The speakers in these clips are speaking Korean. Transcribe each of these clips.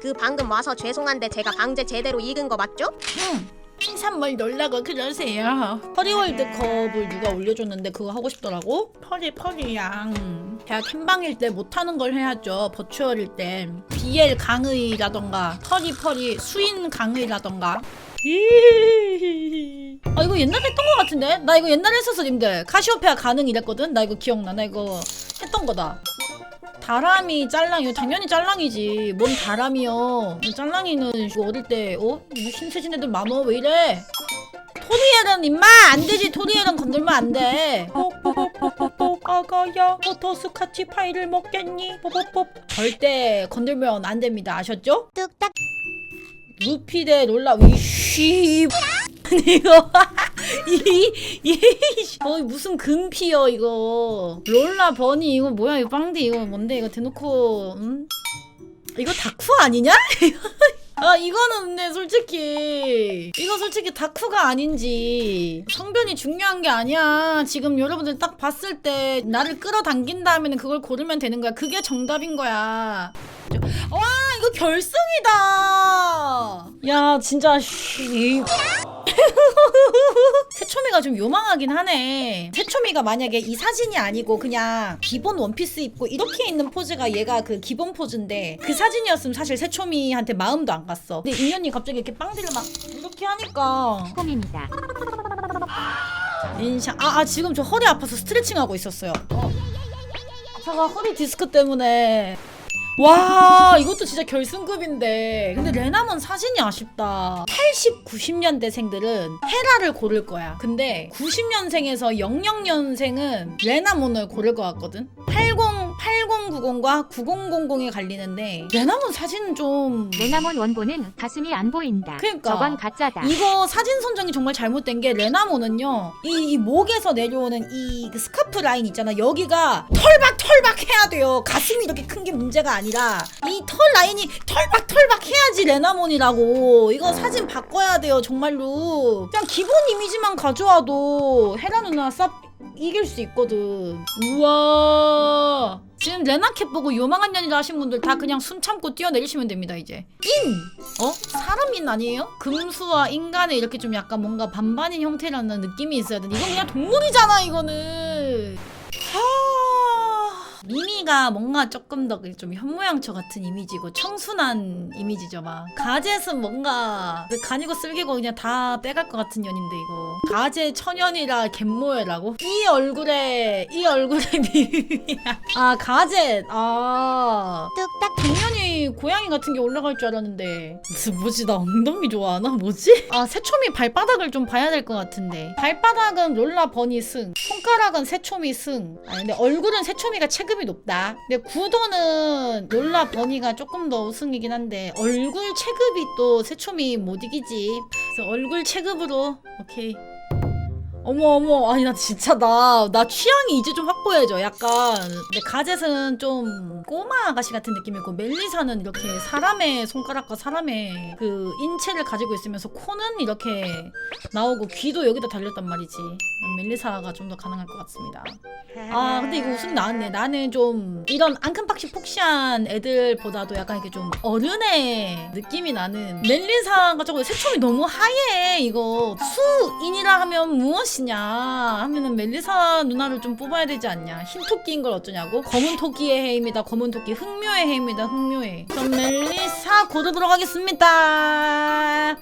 그 방금 와서 죄송한데 제가 방제 제대로 익은 거 맞죠? 응. 흰산물 놀라고 그러세요. 퍼리월드컵을 누가 올려줬는데 그거 하고 싶더라고. 퍼리 퍼리양. 제가 캠방일 때 못하는 걸 해야죠. 버추얼일 때. BL 강의라던가 퍼리 퍼리 수인 강의라던가. 아 이거 옛날에 했던 거 같은데? 나 이거 옛날에 했었어 님들. 카시오페아 가능 이랬거든? 나 이거 기억나. 나 이거 했던 거다. 다람이 짤랑 이거 당연히 짤랑이지. 뭔 다람이요 짤랑이는 이거 어릴 때 어? 이 신세진 애들 많어 왜 이래? 토리엘은 임마! 안되지 토리엘은 건들면 안돼. 뽀뽀뽀뽀뽀 아가야 버터스카치 파이를 먹겠니? 뽀뽀뽀. 절대 건들면 안됩니다. 아셨죠? 뚝딱. 루피 대 롤라 위쉬 이거 이이 거의 무슨 금피여 이거. 롤라 버니 이거 뭐야 이거 빵디 이거 뭔데 이거 대놓고 음? 이거 다쿠 아니냐? 아 이거는 근데 솔직히 이거 솔직히 다쿠가 아닌지. 성변이 중요한 게 아니야. 지금 여러분들 딱 봤을 때 나를 끌어당긴 다음에는 그걸 고르면 되는 거야. 그게 정답인 거야. 와 이거 결승이다. 야 진짜 씨 새초미가 좀 요망하긴 하네. 새초미가 만약에 이 사진이 아니고 그냥 기본 원피스 입고 이렇게 있는 포즈가 얘가 그 기본 포즈인데 그 사진이었으면 사실 새초미한테 마음도 안 갔어. 근데 인연이 갑자기 이렇게 빵디를 막 이렇게 하니까 폼입니다. 인상 아, 아 지금 저 허리 아파서 스트레칭 하고 있었어요. 어. 제가 허리 디스크 때문에 와 이것도 진짜 결승급인데. 근데 레나몬 사진이 아쉽다. 80, 90년대생들은 헤라를 고를 거야. 근데 90년생에서 00년생은 레나몬을 고를 것 같거든? 80, 8090과 9000이 갈리는데 레나몬 사진은 좀 레나몬 원본은 가슴이 안 보인다. 그러니까. 저건 가짜다. 이거 사진 선정이 정말 잘못된 게 레나몬은요 이, 이 목에서 내려오는 이그 스카프 라인 있잖아 여기가 털박 털박 해야 돼요 가슴이 이렇게 큰 게 문제가 아니라 이 털 라인이 털박 털박 해야지 레나몬이라고 이거 사진 바꿔야 돼요 정말로 그냥 기본 이미지만 가져와도 헤라 누나 쌉 이길 수 있거든 우와 지금 레나캡 보고 요망한 년이라 하신 분들 다 그냥 숨 참고 뛰어내리시면 됩니다 이제 인! 어? 사람인 아니에요? 금수와 인간의 이렇게 좀 약간 뭔가 반반인 형태라는 느낌이 있어야 돼. 이건 그냥 동물이잖아, 이거는. 하... 미미가 뭔가 조금 더 좀 현모양처 같은 이미지고 청순한 이미지죠 막. 가젯은 뭔가 간이고 쓸개고 그냥 다 빼갈 것 같은 년인데 이거. 가젯 천연이라 갯모애라고? 이 얼굴에 이 얼굴에 미미야. 아 가젯. 아. 뚝딱 당연히 고양이 같은 게 올라갈 줄 알았는데. 뭐지? 나 엉덩이 좋아하나 뭐지? 아 새초미 발바닥을 좀 봐야 될 것 같은데. 발바닥은 롤라 버니 승. 손가락은 새초미 승. 아 근데 얼굴은 새초미가 체급이 높다. 근데 구도는 롤라 버니가 조금 더 우승이긴 한데 얼굴 체급이 또 새초미 못 이기지. 그래서 얼굴 체급으로 오케이 어머 어머. 아니 나 진짜 나 나 취향이 이제 좀 확고해져. 약간 근데 가젯은 좀 꼬마 아가씨 같은 느낌이고 멜리사는 이렇게 사람의 손가락과 사람의 그 인체를 가지고 있으면서 코는 이렇게 나오고 귀도 여기다 달렸단 말이지. 멜리사가 좀 더 가능할 것 같습니다. 아 근데 이거 우승 나왔네. 나는 좀 이런 앙큼박시 폭시한 애들보다도 약간 이렇게 좀 어른의 느낌이 나는 멜리사가 저거 새총이 너무 하얘 이거. 수인이라 하면 무엇이 냐 하면은 멜리사 누나를 좀 뽑아야 되지 않냐. 흰 토끼인 걸 어쩌냐고. 검은 토끼의 해입니다. 검은 토끼 흑묘의 해입니다. 흑묘의. 그럼 멜리사 고르도록 하겠습니다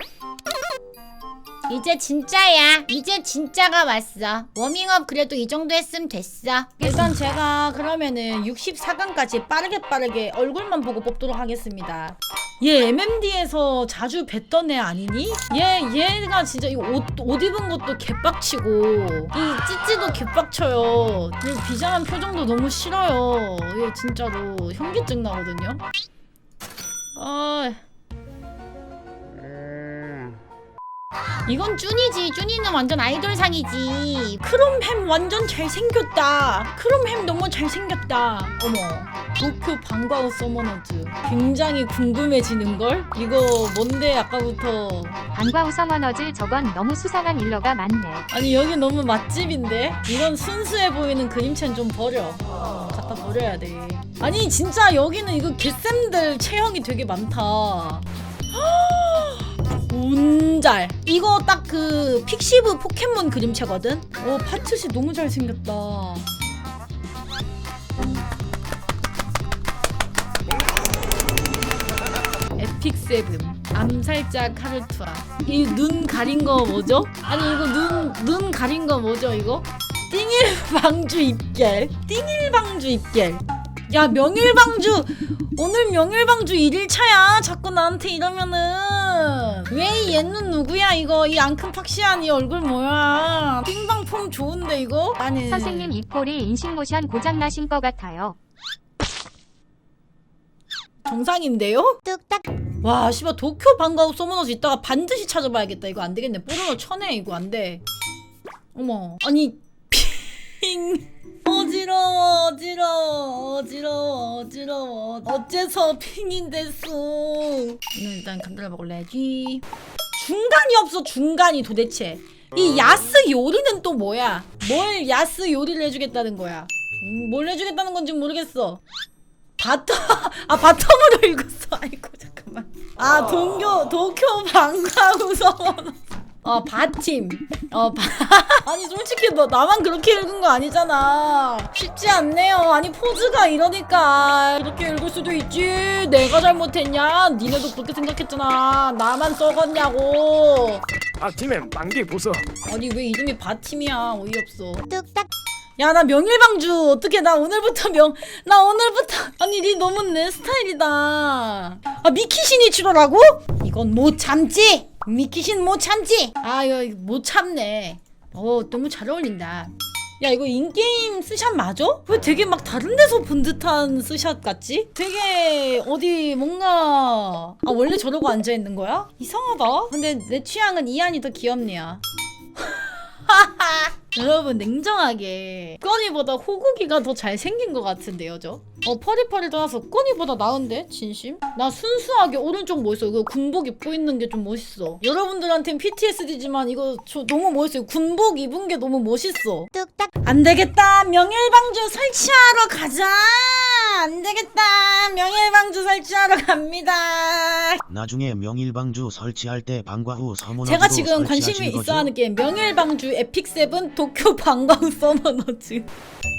이제 진짜야 이제 진짜가 왔어 워밍업 그래도 이 정도 했으면 됐어 일단 제가 그러면은 64강까지 빠르게 빠르게 얼굴만 보고 뽑도록 하겠습니다. 얘 MMD에서 자주 뵀던 애 아니니? 얘 얘가 진짜 이 옷 옷 입은 것도 개빡치고 이 찌찌도 개빡쳐요. 이 비장한 표정도 너무 싫어요. 얘 진짜로 현기증 나거든요. 아 이건 쭈니지 쭈니는 완전 아이돌상이지 크롬햄 완전 잘생겼다. 크롬햄 너무 잘생겼다. 어머. 도쿄 방과후 서머너즈 굉장히 궁금해지는걸? 이거 뭔데 아까부터 방과후 서머너즈 저건 너무 수상한 일러가 많네. 아니 여기 너무 맛집인데? 이런 순수해 보이는 그림체는 좀 버려 어, 갖다 버려야 돼 아니 진짜 여기는 이거 개쌤들 체형이 되게 많다 온잘. 이거 딱 그 픽시브 포켓몬 그림체거든? 오 파츠시 너무 잘 생겼다. 에픽 세븐 암살자 카르투아 이눈 가린 거 뭐죠? 아니 이거 눈 눈 가린 거 뭐죠 이거? 띵일 방주 입결 띵일 방주 입결 야 명일방주. 오늘 명일방주 1일차야 자꾸 나한테 이러면은 왜이 얘는 누구야? 이거 이 앙큼 팍시한 이 얼굴 뭐야? 띵방 폼 좋은데 이거? 아니. 선생님 입꼬리 인식모션 고장나신 것 같아요. 정상인데요? 뚝딱. 와 씨발 도쿄 방과후 서머너즈 이따가 반드시 찾아봐야겠다. 이거 안 되겠네. 뽀로로 쳐내 이거 안돼. 어머. 아니 핑 어지러워 어지러워 어지러워 어지러워. 어째서 핑인데 쑥 오늘 일단 감자를 먹을래지. 중간이 없어 중간이 도대체. 이 야스 요리는 또 뭐야? 뭘 야스 요리를 해주겠다는 거야? 음, 뭘 해주겠다는 건지 모르겠어. 바텀 아 바텀으로 읽었어. 아이고 잠깐만. 아 동교 도쿄 방과후 서원 어 바팀. 어 바... 아니 솔직히 너 나만 그렇게 읽은 거 아니잖아. 쉽지 않네요. 아니 포즈가 이러니까 이렇게 읽을 수도 있지. 내가 잘못했냐? 니네도 그렇게 생각했잖아. 나만 썩었냐고. 아침엔 빵디 부숴 아니 왜 이름이 바팀이야? 어이없어. 뚝딱. 야 나 명일방주. 어떻게 나 오늘부터 명 나 오늘부터. 아니 니 너무 내 스타일이다. 아 미키신이 치러라고? 이건 못 참지 미키신 못 참지 아 이거 못 참네 어 너무 잘 어울린다 야 이거 인게임 스샷 맞아? 왜 되게 막 다른 데서 본 듯한 스샷 같지? 되게 어디 뭔가 아 원래 저러고 앉아있는 거야? 이상하다 근데 내 취향은 이안이 더 귀엽네요 여러분 냉정하게. 꺼니보다 호구기가 더 잘생긴 것 같은데요 저? 어 퍼리퍼리 떠나서 꺼니보다 나은데? 진심? 나 순수하게 오른쪽 멋있어. 이거 군복 입고 있는 게 좀 멋있어. 여러분들한텐 PTSD지만 이거 저 너무 멋있어요. 군복 입은 게 너무 멋있어. 뚝딱. 안 되겠다. 명일방주 설치하러 가자. 안 되겠다 명일방주 설치하러 갑니다. 나중에 명일방주 설치할 때 방과 후 서머너즈로 제가 지금 관심이? 있어 하는 게 명일방주 에픽세븐 도쿄 방과후 서머너즈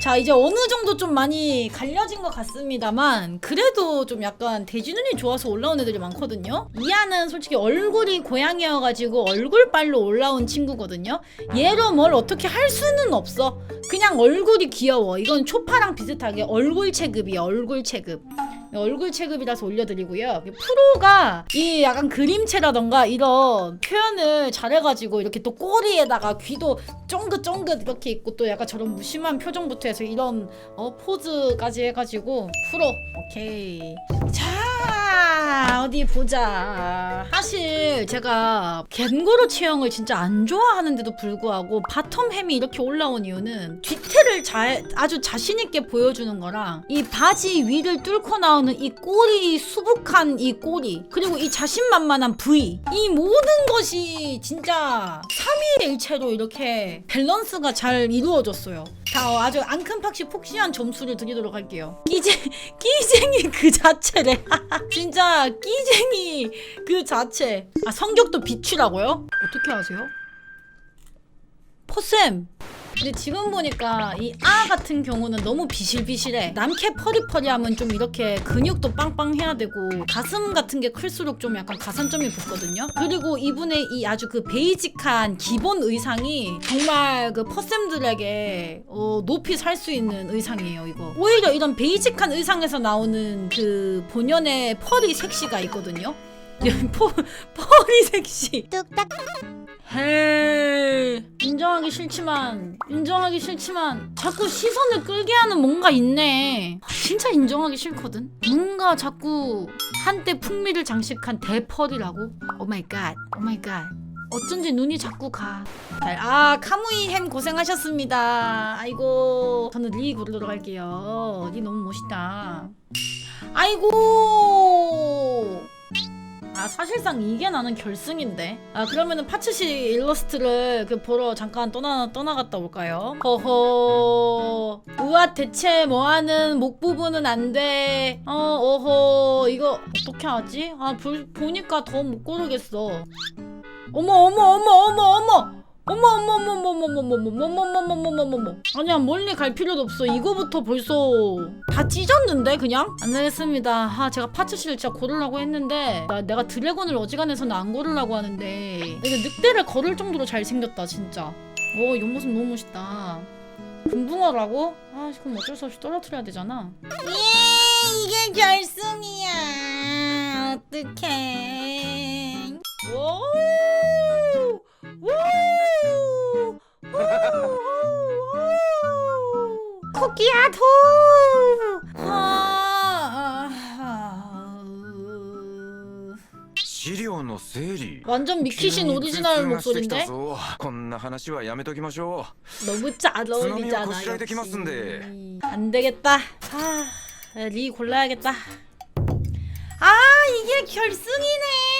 자 이제 어느 정도 좀 많이 갈려진 것 같습니다만 그래도 좀 약간 대지눈이 좋아서 올라온 애들이 많거든요. 이하는 솔직히 얼굴이 고양이여가지고 얼굴빨로 올라온 친구거든요. 얘로 뭘 어떻게 할 수는 없어. 그냥 얼굴이 귀여워. 이건 초파랑 비슷하게 얼굴 체급이야 얼굴 체급 얼굴 체급이라서 올려드리고요. 프로가 이 약간 그림체라던가 이런 표현을 잘해가지고 이렇게 또 꼬리에다가 귀도 쫑긋쫑긋 이렇게 있고 또 약간 저런 무심한 표정부터 해서 이런 어, 포즈까지 해가지고 프로. 오케이. 자 어디 보자 사실 제가 겐고로 체형을 진짜 안 좋아하는데도 불구하고 바텀 햄이 이렇게 올라온 이유는 뒤태를 잘 아주 자신 있게 보여주는 거랑 이 바지 위를 뚫고 나오는 이 꼬리 수북한 이 꼬리 그리고 이 자신만만한 부위 이 모든 것이 진짜 3위의 일체로 이렇게 밸런스가 잘 이루어졌어요. 자 어, 아주 앙큼팍시 폭시한 점수를 드리도록 할게요. 끼쟁 끼쟁이 그 자체래. 진짜 끼쟁이 그 자체. 아 성격도 비추라고요? 어떻게 아세요? 포쌤. 근데 지금 보니까 이 아 같은 경우는 너무 비실비실해. 남캐 퍼리퍼리하면 좀 이렇게 근육도 빵빵해야 되고 가슴 같은 게 클수록 좀 약간 가산점이 붙거든요. 그리고 이분의 이 아주 그 베이직한 기본 의상이 정말 그 퍼쌤들에게 어, 높이 살 수 있는 의상이에요. 이거 오히려 이런 베이직한 의상에서 나오는 그 본연의 펄이 섹시가 있거든요. 포, 펄이 섹시. 뚝딱 헤이 인정하기 싫지만 인정하기 싫지만 자꾸 시선을 끌게 하는 뭔가 있네 진짜 인정하기 싫거든 뭔가 자꾸 한때 풍미를 장식한 대펄이라고 오마이갓 오마이갓 어쩐지 눈이 자꾸 가. 아 카무이 햄 고생하셨습니다. 아이고 저는 리 고르러 갈게요. 리 너무 멋있다. 아이고. 아 사실상 이게 나는 결승인데. 아 그러면은 파츠시 일러스트를 그 보러 잠깐 떠나 떠나갔다 올까요? 허허. 우와 대체 뭐하는 목 부분은 안 돼. 어 어허 이거 어떻게 하지? 아 볼, 보니까 더 못 고르겠어. 어머 어머 어머 어머 어머. 어머 어머 어머 어머 어머 어머 어머 어머 어머 어머 어머 어머 어머 아니야 멀리 갈 필요도 없어 이거부터 벌써 다 찢었는데 그냥 안 되겠습니다 아 제가 파츠씨를 진짜 고르려고 했는데 나 내가 드래곤을 어지간해서는 안 고르려고 하는데 이게 늑대를 걸을 정도로 잘생겼다 진짜 오 옆모습 너무 멋있다 금붕어라고? 아 그럼 어쩔 수 없이 떨어뜨려야 되잖아 예, 이게 결승이야. 어떡해. 오! 오! 코끼야 도. 아, 아, 資料の整理 완전 미키신 오리지널 목소리인데 こんな話はやめときましょ 너무 잘 어울리잖아.津波をこしらえてきますんで. 역시. 안 되겠다. 아, 리 골라야겠다. 아 이게 결승이네.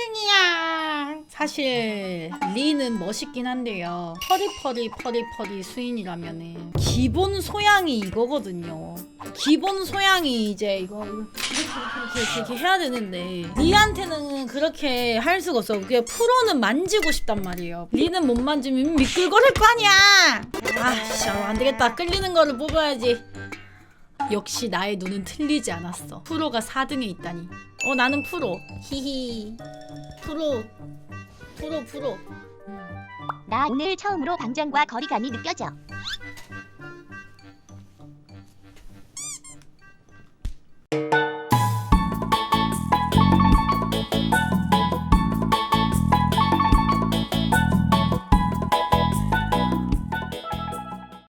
이게 결승이야. 사실 리는 멋있긴 한데요. 퍼리퍼리 퍼리퍼리 수인이라면은 기본 소양이 이거거든요. 기본 소양이 이제 이거 이렇게 이렇게, 이렇게, 해야 되는데 리한테는 그렇게 할 수가 없어. 그게 프로는 만지고 싶단 말이에요. 리는 못 만지면 미끌거릴 거 아니야. 아, 씨, 안 되겠다. 끌리는 거를 뽑아야지. 역시 나의 눈은 틀리지 않았어. 프로가 4등에 있다니. 어, 나는 프로. 히히. 프로. 프로 프로. 나 오늘 처음으로 방장과 거리감이 느껴져.